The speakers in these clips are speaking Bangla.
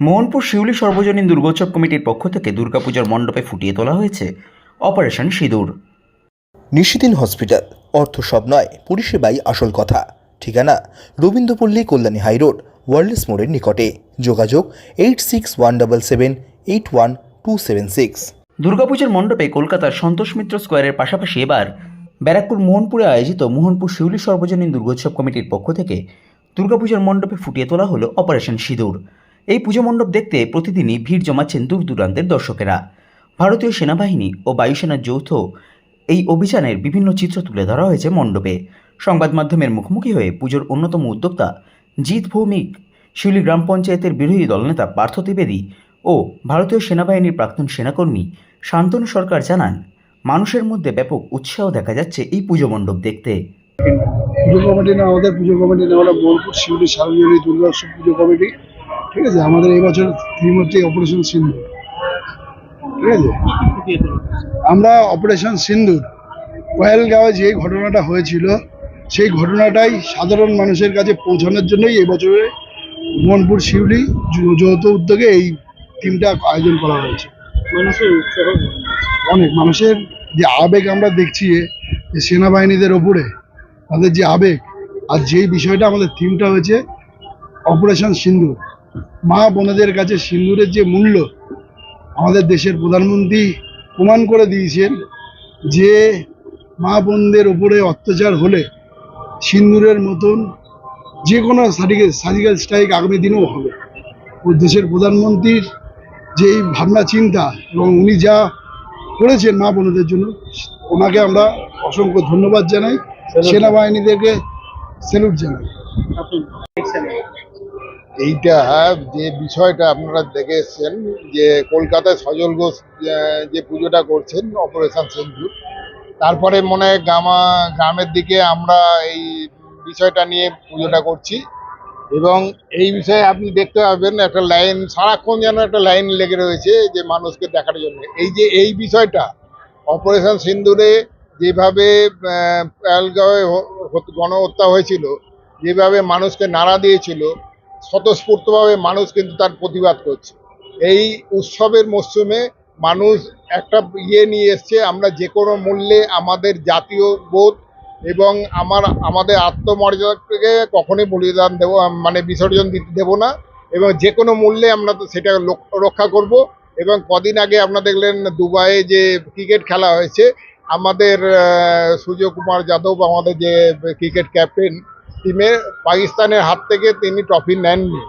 মোহনপুর শিউলি সর্বজনীন দুর্গোৎসব কমিটির পক্ষ থেকে দুর্গাপূজার মণ্ডপে ফুটিয়ে তোলা হয়েছে অপারেশন সিঁদুর। নিশিদিন হসপিটাল অর্থ সব নয় পরিষেবাই আসল কথা। ঠিকানা রবীন্দ্রপল্লী কল্যাণী হাইরোড ওয়ার্ল্ডস মোড়ের নিকটে। যোগাযোগ eight six one double seven eight one two seven six. দুর্গাপূজার মণ্ডপে কলকাতার সন্তোষ মিত্র স্কোয়ারের পাশাপাশি এবার ব্যারাকপুর মোহনপুরে আয়োজিত মোহনপুর শিউলি সর্বজনীন দুর্গোৎসব কমিটির পক্ষ থেকে দুর্গাপূজার মণ্ডপে ফুটিয়ে তোলা হলো অপারেশন সিঁদুর। এই পুজো মণ্ডপ দেখতে প্রতিদিনই ভিড় জমাচ্ছেন দূর দূরান্তের দর্শকেরা। ভারতীয় সেনাবাহিনী ও বায়ুসেনার যৌথ এই অভিযানের বিভিন্ন চিত্র তুলে ধরা হয়েছে মণ্ডপে। সংবাদ মাধ্যমের মুখোমুখি হয়ে পুজোর অন্যতম উদ্যোক্তা জিৎ ভৌমিক, শিউলি গ্রাম পঞ্চায়েতের বিরোধী দলনেতা পার্থ ত্রিবেদী ও ভারতীয় সেনাবাহিনীর প্রাক্তন সেনাকর্মী শান্তনু সরকার জানান, মানুষের মধ্যে ব্যাপক উৎসাহ দেখা যাচ্ছে এই পুজো মণ্ডপ দেখতে। পুজো কমিটি না, আমাদের পুজো কমিটি না, আমরা বোলপুর, শিউলি সার্বজনীন দুর্গা পুজো কমিটি ঠিক আছে আমাদের এই বছর থিম হচ্ছে অপারেশন সিন্দুর ঠিক আছে? আমরা অপারেশন সিন্ধুর পহেলগাঁওয়ে যে ঘটনাটা হয়েছিল সেই ঘটনাটাই সাধারণ মানুষের কাছে পৌঁছানোর জন্যই এই বছরে মোহনপুর শিউলি যৌথ উদ্যোগে এই টিমটা আয়োজন করা হয়েছে। অনেক মানুষের যে আবেগ আমরা দেখছি যে সেনাবাহিনীদের ওপরে তাদের যে আবেগ আর যেই বিষয়টা আমাদের থিমটা হয়েছে অপারেশন সিন্দুর মা বোনেদের কাছে সিন্দুরের যে মূল্য আমাদের দেশের প্রধানমন্ত্রী প্রমাণ করে দিয়েছেন যে মা বোনদের ওপরে অত্যাচার হলে সিন্দুরের মতন যে কোনো সার্জিক্যাল সার্জিক্যাল স্ট্রাইক আগামী দিনেও হবে। ও দেশের প্রধানমন্ত্রীর যেই ভাবনা চিন্তা এবং উনি যা করেছেন মা বোনদের জন্য ওনাকে আমরা অসংখ্য ধন্যবাদ জানাই। সেনাবাহিনীদেরকে স্যালুট জানাই। এইটা যে বিষয়টা আপনারা দেখে এসছেন যে কলকাতায় সজল ঘোষ যে পুজোটা করছেন অপারেশন সিন্ধুর তারপরে মনে হয় গ্রামা গ্রামের দিকে আমরা এই বিষয়টা নিয়ে পুজোটা করছি। এবং এই বিষয়ে আপনি দেখতে পাবেন একটা লাইন, সারাক্ষণ যেন একটা লাইন লেগে রয়েছে যে মানুষকে দেখার জন্য। এই যে, এই বিষয়টা অপারেশন সিন্দুরে যেভাবে হ- গণহত্যা হয়েছিল, যেভাবে মানুষকে নাড়া দিয়েছিল স্বতঃস্ফূর্তভাবে মানুষ কিন্তু তার প্রতিবাদ করছে। এই উৎসবের মরশুমে মানুষ একটা ইয়ে নিয়ে এসছে, আমরা যে কোনো মূল্যে আমাদের জাতীয় বোধ এবং আমার, আমাদের আত্মমর্যাদাকে কখনোই বলিদান দেবো মানে বিসর্জন দিতে দেবো না এবং যে কোনো মূল্যে আমরা তো সেটা রক্ষা করব এবং কদিন আগে আপনারা দেখলেন দুবাইয়ে যে ক্রিকেট খেলা হয়েছে, আমাদের সূর্য কুমার যাদব আমাদের যে ক্রিকেট ক্যাপ্টেন টিমে পাকিস্তানের হাত থেকে তিনি ট্রফি নেননি।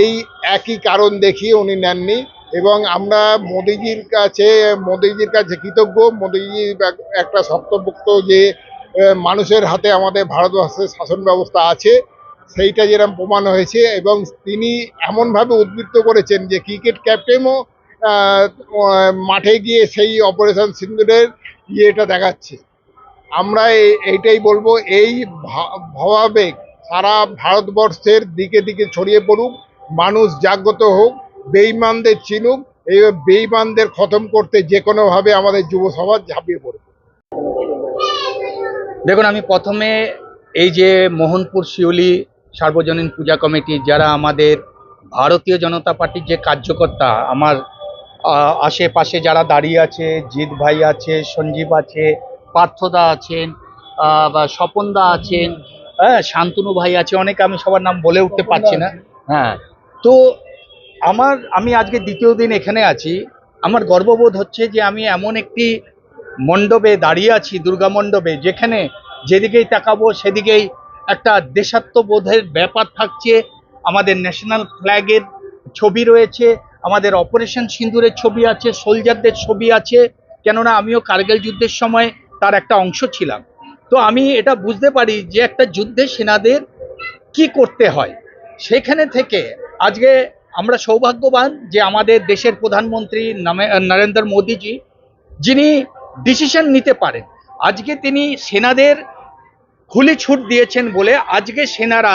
এই একই কারণ দেখিয়ে উনি নেননি এবং আমরা মোদিজির কাছে মোদিজির কাছে কৃতজ্ঞ। মোদিজি একটা শক্তপোক্ত যে মানুষের হাতে আমাদের ভারতবর্ষের শাসন ব্যবস্থা আছে, সেইটা যেরকম প্রমাণ হয়েছে এবং তিনি এমনভাবে উদ্বৃত্ত করেছেন যে ক্রিকেট ক্যাপ্টেনও মাঠে গিয়ে সেই অপারেশন সিন্দুরের ইয়েটা দেখাচ্ছে। আমরা এই- এইটাই বলব, এই ভাবাবেগ সারা ভারতবর্ষের দিকে দিকে ছড়িয়ে পড়ুক, মানুষ জাগ্রত হোক, বেইমানদের চিনুক এই বেইমানদের খতম করতে যে কোনোভাবে আমাদের যুব সমাজ ঝাঁপিয়ে পড়বে দেখুন, আমি প্রথমে এই যে মোহনপুর শিউলি সার্বজনীন পূজা কমিটি, যারা আমাদের ভারতীয় জনতা পার্টির যে কার্যকর্তা, আমার আশেপাশে যারা দাঁড়িয়ে আছে, জিৎ ভাই আছে, সঞ্জীব আছে পার্থদা আছেন বা স্বপনদা আছেন হ্যাঁ শান্তনু ভাই আছে অনেকে আমি সবার নাম বলে উঠতে পারছি না। হ্যাঁ তো আমার আমি আজকে দ্বিতীয় দিন এখানে আছি। আমার গর্ববোধ হচ্ছে যে আমি এমন একটি মণ্ডপে দাঁড়িয়ে আছি দুর্গা মণ্ডপে যেখানে যেদিকেই তাকাবো সেদিকেই একটা দেশাত্মবোধের ব্যাপার থাকছে। আমাদের ন্যাশনাল ফ্ল্যাগের ছবি রয়েছে আমাদের অপারেশন সিন্দুরের ছবি আছে সোলজারদের ছবি আছে। কেননা আমিও কার্গিল যুদ্ধের সময় তার একটা অংশ ছিলাম। তো আমি এটা বুঝতে পারি যে একটা যুদ্ধে সেনাদের কি করতে হয়। সেখানে থেকে আজকে আমরা সৌভাগ্যবান যে আমাদের দেশের প্রধানমন্ত্রী নরেন্দ্র মোদীজি, যিনি ডিসিশন নিতে পারেন। আজকে তিনি সেনাদের খুলি ছুট দিয়েছেন বলে আজকে সেনারা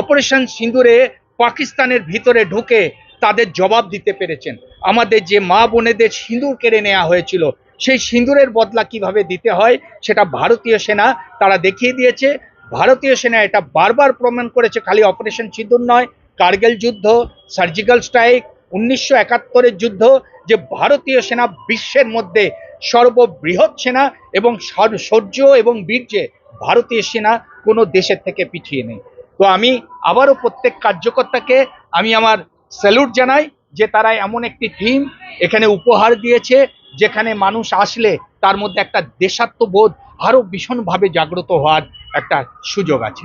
অপারেশন সিন্দুরে পাকিস্তানের ভিতরে ঢুকে তাদের জবাব দিতে পেরেছেন। আমাদের যে মা বোনেদের সিঁদুর কেড়ে নেওয়া হয়েছিল সেই সিঁদুরের বদলা কীভাবে দিতে হয় সেটা ভারতীয় সেনা তারা দেখিয়ে দিয়েছে। ভারতীয় সেনা এটা বারবার প্রমাণ করেছে, খালি অপারেশন সিঁদুর নয়, কার্গিল যুদ্ধ, সার্জিক্যাল স্ট্রাইক, উনিশশো একাত্তরের যুদ্ধ, যে ভারতীয় সেনা বিশ্বের মধ্যে সর্ববৃহৎ সেনা এবং শৌর্য এবং বীর্যে ভারতীয় সেনা কোনো দেশের থেকে পিছিয়ে নেই। তো আমি আবারও প্রত্যেক কার্যকর্তাকে আমি আমার স্যালুট জানাই যে তারা এমন একটি টিম এখানে উপহার দিয়েছে। যেখানে মানুষ আসলে তার মধ্যে একটা দেশাত্মবোধ আরও ভীষণভাবে জাগ্রত হওয়ার একটা সুযোগ আছে।